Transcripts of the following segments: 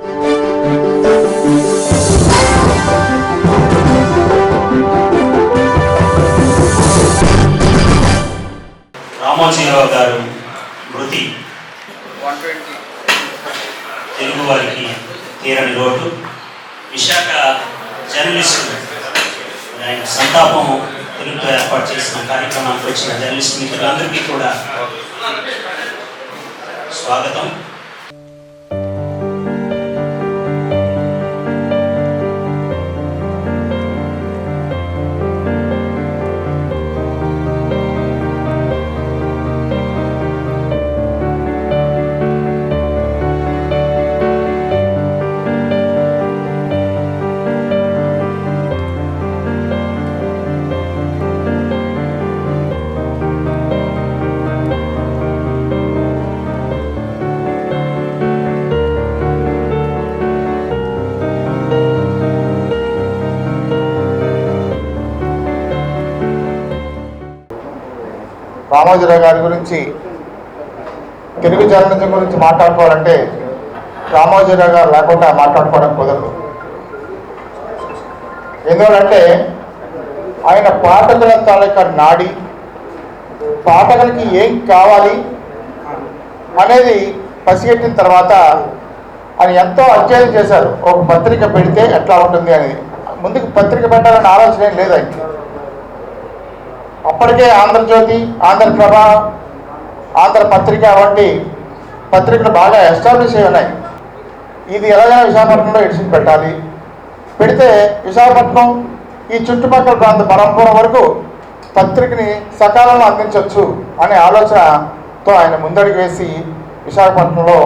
రామోజీరావు గారు మృతి. తెలుగు వారికి తీరని లోటు. విశాఖ జర్నలిస్టు ఆయన సంతాపం తెలుగులో ఏర్పాటు చేసిన కార్యక్రమానికి వచ్చిన జర్నలిస్ట్ మిత్రులందరికీ కూడా స్వాగతం. రామోజీరావు గారి గురించి తెలుగు జర్నలిజం గురించి మాట్లాడుకోవాలంటే రామోజీరావు గారు లేకుండా మాట్లాడుకోవడం కుదరదు. ఎందువలంటే ఆయన పాఠకుల తాలూకా నాడి పాఠకులకి ఏం కావాలి అనేది పసిగట్టిన తర్వాత ఆయన ఎంతో అధ్యయనం చేశారు. ఒక పత్రిక పెడితే ఎట్లా ఉంటుంది అనేది ముందుకు పత్రిక పెట్టాలని ఆలోచన ఏం లేదు ఆయనకి. అప్పటికే ఆంధ్రజ్యోతి ఆంధ్రప్రభ ఆంధ్రపత్రిక వంటి పత్రికలు బాగా ఎస్టాబ్లిష్ అయి ఉన్నాయి. ఇది ఎలాగైనా విశాఖపట్నంలో ఎడిషన్ పెట్టాలి. పెడితే విశాఖపట్నం ఈ చుట్టుపక్కల ప్రాంత పరంపరం వరకు పత్రికని సకాలంలో అందించవచ్చు అనే ఆలోచనతో ఆయన ముందడుగు వేసి విశాఖపట్నంలో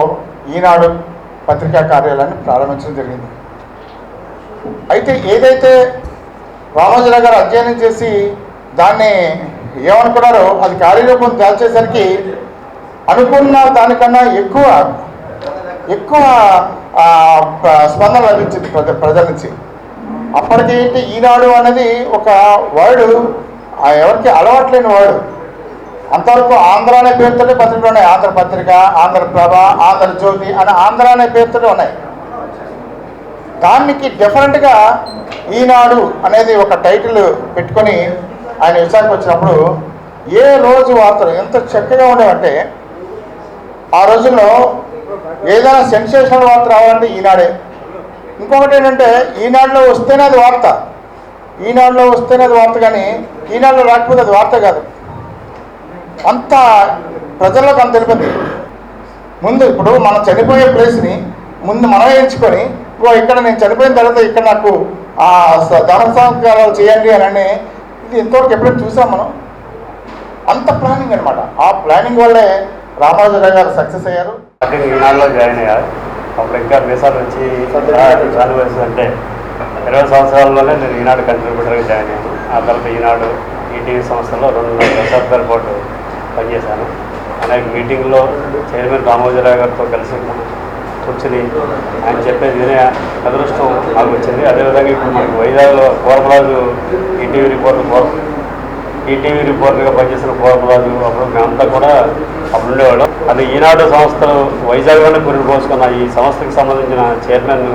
ఈనాడు పత్రికా కార్యాలయాన్ని ప్రారంభించడం జరిగింది. అయితే ఏదైతే రామోజీరావు గారు అధ్యయనం చేసి దాన్ని ఏమనుకున్నారో అది కార్యరూపం దాల్చేసరికి అనుకున్న దానికన్నా ఎక్కువ ఎక్కువ స్పందన లభించింది ప్రజ ప్రజల నుంచి. అప్పటికి ఏంటి ఈనాడు అనేది ఒక వర్డ్ ఎవరికి అలవాట్లేని వర్డ్ అంతవరకు ఆంధ్ర అనే పేరుతోనే పత్రికలు ఉన్నాయి. ఆంధ్ర పత్రిక ఆంధ్రప్రభ ఆంధ్రజ్యోతి అని ఆంధ్ర అనే పేరుతోనే ఉన్నాయి. దానికి డిఫరెంట్గా ఈనాడు అనేది ఒక టైటిల్ పెట్టుకొని ఆయన విశాఖ వచ్చినప్పుడు ఏ రోజు వార్తలు ఎంత చక్కగా ఉండేవంటే ఆ రోజుల్లో ఏదైనా సెన్సేషనల్ వార్త రావాలంటే ఈనాడే. ఇంకొకటి ఏంటంటే ఈనాడులో వస్తేనే అది వార్త. ఈనాడులో వస్తేనే అది వార్త కానీ ఈనాడులో రాకపోతే అది వార్త కాదు. అంత ప్రజలకు అంత తెలిపింది. ముందు ఇప్పుడు మనం చనిపోయే ప్లేస్ని ముందు మనం ఎంచుకొని ఇక్కడ నేను చనిపోయిన తర్వాత ఇక్కడ నాకు ఆ ధన దాన సంస్కారాలు చేయండి అని ఇది ఇంతవరకు ఎప్పుడైనా చూసాం మనం? అంత ప్లానింగ్ అనమాట ఆ ప్లానింగ్ వల్లే రామానుజరావు గారు సక్సెస్ అయ్యారు. ఈనాడులో జాయిన్ అయ్యారు. అప్పుడు ఇంకా దేశాల నుంచి చాలు వయసు అంటే ఇరవై సంవత్సరాల్లోనే నేను ఈనాడు కంట్రిబ్యూటర్గా జాయిన్ అయ్యాను. ఆ తర్వాత ఈనాడు ఈటీవీ సంస్థలో రెండు దశాబ్దాల పాటు పనిచేశాను. అనేక మీటింగ్లో చైర్మన్ రామోజీరావు గారితో కలిసి కూర్చుని ఆయన చెప్పేది వినే అదృష్టం నాకు వచ్చింది. అదేవిధంగా ఇప్పుడు మనకు వైజాగ్లో Koramaraju ETV reporter Kora ETV రిపోర్టర్గా పనిచేసిన కోరమరాజు అప్పుడు మేమంతా కూడా అప్పుడు ఉండేవాళ్ళం. అది ఈనాడు సంస్థలు వైజాగ్లోనే పురుగు పోసుకున్న ఈ సంస్థకి సంబంధించిన చైర్మన్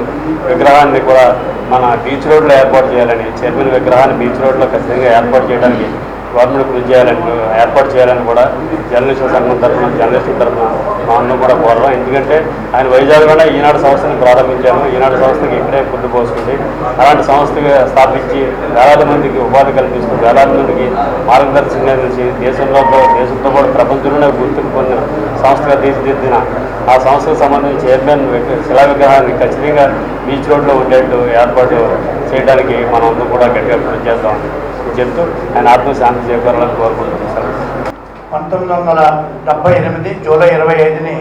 విగ్రహాన్ని కూడా మన బీచ్ రోడ్లో ఏర్పాటు చేయాలని చైర్మన్ విగ్రహాన్ని బీచ్ రోడ్లో ఖచ్చితంగా ఏర్పాటు చేయడానికి గవర్నమెంట్ కృషి చేయాలని ఏర్పాటు చేయాలని కూడా జర్నలిస్టుల సంఘం తరఫున జర్నలిస్టుల తరఫున మా కూడా కోరడం. ఎందుకంటే ఆయన వైజాగ్లోనే ఈనాడు సంస్థని ప్రారంభించాను. ఈనాడు సంస్థకి ఇక్కడే పుట్టు పోసుకుంది. అలాంటి సంస్థగా స్థాపించి వేలాది మందికి ఉపాధి కల్పిస్తూ వేలాది మందికి మార్గదర్శకంగా నిలిచి దేశంలో దేశంతో కూడా ప్రపంచంలోనే గుర్తింపు పొందిన సంస్థగా తీర్చిదిద్దిన ఆ సంస్థకు సంబంధించి చైర్మన్ శిలా విగ్రహాన్ని ఖచ్చితంగా బీచ్ రోడ్లో ఉండేట్టు ఏర్పాటు చేయడానికి మనం అందరూ కూడా గట్టిగా కృషి చేద్దాం చెప్తూ ఆయన ఆత్మశాంతి చేకూరాలని కోరుకుంటున్నాం. పంతొమ్మిది వందల డెబ్బై ఎనిమిది జూలై ఇరవై ఐదుని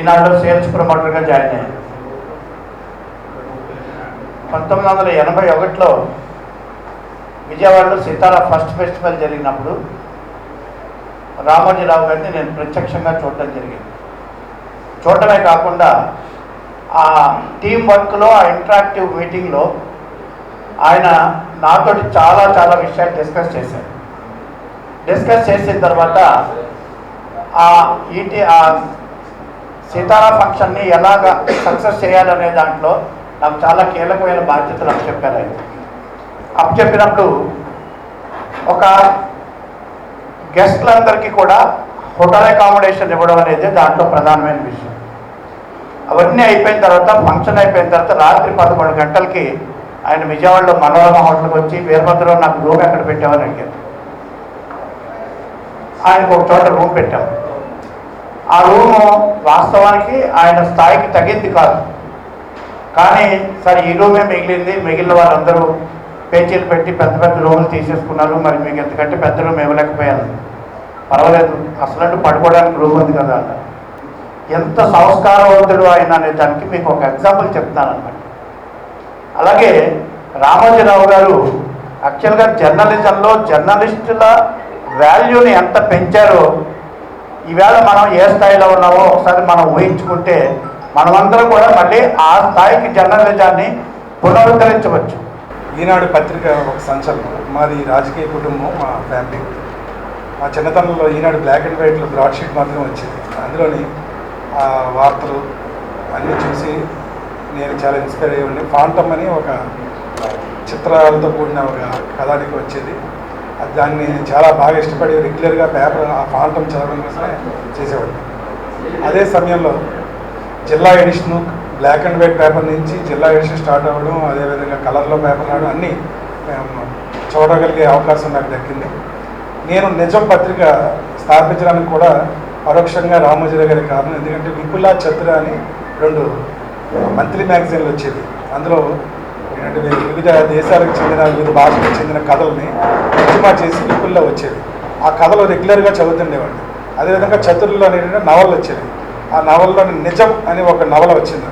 ఈనాడు సేల్స్ ప్రమోటర్గా జాయిన్ అయ్యాను. పంతొమ్మిది వందల ఎనభై ఒకటిలో విజయవాడలో సీతారా ఫస్ట్ ఫెస్టివల్ జరిగినప్పుడు రామోజీరావు గారిని నేను ప్రత్యక్షంగా చూడటం జరిగింది. చూడటమే కాకుండా ఆ టీం వర్క్లో ఆ ఇంటరాక్టివ్ మీటింగ్లో ఆయన నాతోటి చాలా చాలా విషయాలు డిస్కస్ చేశారు. డిస్కస్ చేసిన తర్వాత ఆ ఈటీ ఆ సీతారా ఫంక్షన్ని ఎలాగ సక్సెస్ చేయాలనే దాంట్లో నాకు చాలా కీలకమైన బాధ్యతలు అప్పచెప్పారు ఆయన. అప్పచెప్పినప్పుడు ఒక గెస్ట్లందరికీ కూడా హోటల్ అకామిడేషన్ ఇవ్వడం అనేది దాంట్లో ప్రధానమైన విషయం. అవన్నీ అయిపోయిన తర్వాత ఫంక్షన్ అయిపోయిన తర్వాత రాత్రి పదకొండు గంటలకి ఆయన విజయవాడలో మనోరమ హోటల్కి వచ్చి వీరభద్రం నాకు రూమ్ ఎక్కడ పెట్టామని అడిగారు. ఆయనకు ఒక చోట రూమ్ పెట్టాం. ఆ రూము వాస్తవానికి ఆయన స్థాయికి తగ్గింది కాదు. కానీ సరే ఈ రూమే మిగిలింది. మిగిలిన వాళ్ళందరూ పేచీలు పెట్టి పెద్ద పెద్ద రూములు తీసేసుకున్నారు. మరి మీకు ఎందుకంటే పెద్ద రూమ్ ఇవ్వలేకపోయాను. పర్వాలేదు. అసలు పడుకోవడానికి రూమ్ ఉంది కదా అన్న. ఎంత సంస్కారవంతుడు ఆయన అనే దానికి మీకు ఒక ఎగ్జాంపుల్ చెప్తానమాట అలాగే రామోజీరావు గారు యాక్చువల్గా జర్నలిజంలో జర్నలిస్టుల వాల్యూని ఎంత పెంచారో ఈవేళ మనం ఏ స్థాయిలో ఉన్నామో ఒకసారి మనం ఊహించుకుంటే మనమందరం కూడా మళ్ళీ ఆ స్థాయికి జర్నలిజాన్ని పునరుద్ధరించవచ్చు. ఈనాడు పత్రిక ఒక సంచలనం. మాది రాజకీయ కుటుంబం మా ఫ్యామిలీ. మా చిన్నతనంలో ఈనాడు బ్లాక్ అండ్ వైట్లో బ్రాడ్షీట్ మాత్రం వచ్చేది. అందులోని ఆ వార్తలు అన్నీ చూసి నేను చాలా ఇన్స్పైర్ అయ్యి ఉండి. ఫాంటమ్ అని ఒక చిత్రాలతో కూడిన ఒక కథానికి వచ్చేది. దాన్ని చాలా బాగా ఇష్టపడి రెగ్యులర్గా పేపర్ ఆ ఫాంటమ్ చదవడం కోసమే చేసేవాడిని. అదే సమయంలో జిల్లా edition black and white paper నుంచి జిల్లా ఎడిషన్ స్టార్ట్ అవ్వడం అదేవిధంగా కలర్లో పేపర్ రావడం అన్నీ మేము చూడగలిగే అవకాశం నాకు దక్కింది. నేను నిజం పత్రిక స్థాపించడానికి కూడా పరోక్షంగా రామోజీరావు గారి కారణం ఎందుకంటే విపులా చతుర అని రెండు మంత్లీ మ్యాగజైన్లు వచ్చేవి. అందులో అంటే వివిధ దేశాలకు చెందిన వివిధ భాషలకు చెందిన కథల్ని తర్జుమా చేసి విపుల్లో వచ్చేది ఆ కథలు రెగ్యులర్గా చదువుతుండేవాడిని. అదేవిధంగా చతుర్లో అనేటువంటి నవలు వచ్చేవి. ఆ నవల్లోని నిజం అని ఒక నవల వచ్చింది.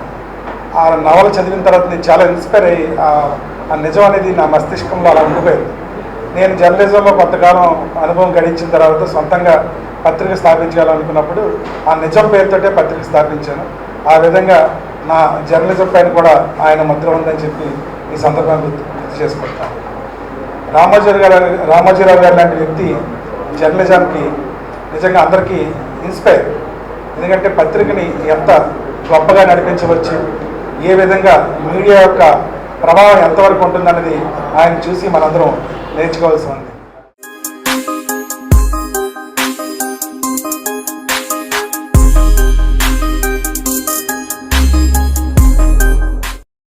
ఆ నవల చదివిన తర్వాత నేను చాలా ఇన్స్పైర్ అయ్యి ఆ- ఆ నిజం అనేది నా మస్తిష్కంలో అలా ఉండిపోయింది. నేను జర్నలిజంలో కొంతకాలం అనుభవం గడించిన తర్వాత సొంతంగా పత్రిక స్థాపించాలనుకున్నప్పుడు ఆ నిజం పేరుతోటే పత్రిక స్థాపించాను. ఆ విధంగా నా జర్నలిజం పైన కూడా ఆయన ముద్ర ఉందని చెప్పి ఈ సందర్భాన్ని గుర్తు చేసుకుంటాను. రామోజీరావు గారు రామాజీరావు గారు లాంటి వ్యక్తి జర్నలిజంకి నిజంగా అందరికీ ఇన్స్పైర్. ఎందుకంటే పత్రికని ఎంత గొప్పగా నడిపించవచ్చు ఏ విధంగా మీడియా యొక్క ప్రభావం ఎంతవరకు ఉంటుందన్నది ఆయన చూసి మనందరం నేర్చుకోవాల్సి ఉంది.